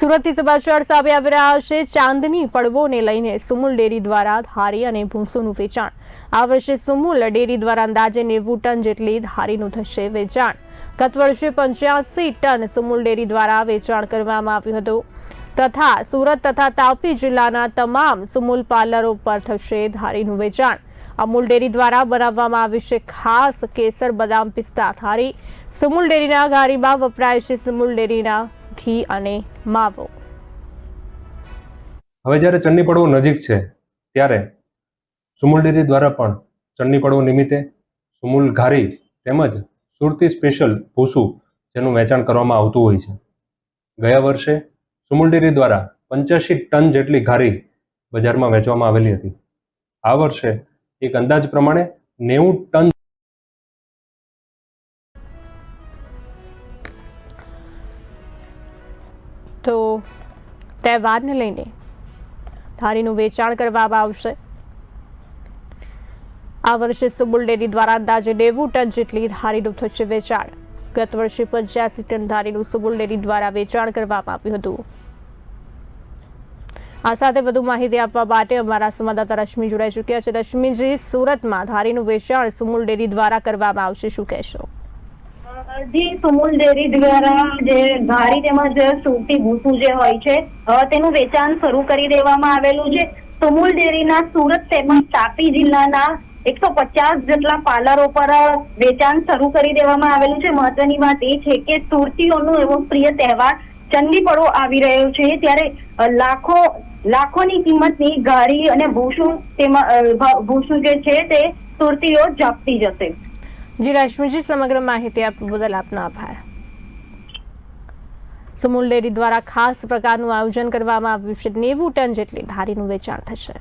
સુરતથી સમાચાર સામે આવી રહ્યા છે. ચાંદની પડવોને લઈને સુમુલ ડેરી દ્વારા ધારી અને ભૂંસોનું વેચાણ. આ વર્ષે સુમુલ ડેરી દ્વારા અંદાજે નેવું ટન જેટલી ધારીનું થશે વેચાણ. ગત વર્ષે પંચ્યાસી ટન સુમુલ ડેરી દ્વારા વેચાણ કરવામાં આવ્યું હતું. તથા સુરત તથા તાપી જિલ્લાના તમામ સુમૂલ પાર્લરો પર થશે ધારીનું વેચાણ. અમૂલ ડેરી દ્વારા બનાવવામાં આવી છે ખાસ કેસર બદામ પિસ્તા ધારી. સુમૂલ ડેરીના ગારીમાં વપરાય છે સુમુલ ડેરીના ઘી અને માવો. હવે જ્યારે ચન્ની પડવો નજીક છે, ત્યારે સુમૂલ ડેરી દ્વારા પણ ચન્ની પડવો નિમિત્તે સુમૂલ ઘારી તેમજ સુરતી સ્પેશિયલ ભૂસું જેનું વેચાણ કરવામાં આવતું હોય છે. ગયા વર્ષે સુમુલ ડેરી દ્વારા પંચ્યાસી ટન જેટલી ઘારી બજારમાં વેચવામાં આવેલી હતી. આ વર્ષે એક અંદાજ પ્રમાણે નેવું ટન તો તહેવારને લઈને ધારીનું વેચાણ કરવામાં આવશે. આ વર્ષે સુબુલ ડેરી દ્વારા અંદાજે નેવું ટન જેટલી ધારીનું થશે વેચાણ. ગત વર્ષે પંચ્યાસી ટન ધારીનું સુબુલ ડેરી દ્વારા વેચાણ કરવામાં આવ્યું હતું. આ સાથે વધુ માહિતી આપવા માટે અમારા સંવાદદાતા રશ્મિ જોડાઈ ચૂક્યા છે. રશ્મિજી, સુરતમાં ધારીનું વેચાણ સુમૂલ ડેરી દ્વારા કરવામાં આવશે. શું કહેશો? જી, સુમૂલ ડેરી દ્વારા જે ઘારી તેમજ સુરતી ભૂસું જે હોય છે તેનું વેચાણ શરૂ કરી દેવામાં આવેલું છે. સુમુલ ડેરીના સુરત તેમજ તાપી જિલ્લાના એકસો પચાસ જેટલા પાર્લરો પર વેચાણ શરૂ કરી દેવામાં આવેલું છે. મહત્વની વાત એ છે કે સુરતીઓનો એવો પ્રિય તહેવાર ચંદી પડવો આવી રહ્યો છે ત્યારે લાખો લાખોની કિંમતની ઘારી અને ભૂસું તેમાં ભૂસું જે છે તે સુરતીઓ જપતી જશે. જી રશ્મિજી, સમગ્ર માહિતી આપવા બદલ આપનો આભાર. સુમુલ ડેરી દ્વારા ખાસ પ્રકારનું આયોજન કરવામાં આવ્યું છે. નેવું ટન જેટલી ધારીનું વેચાણ થશે.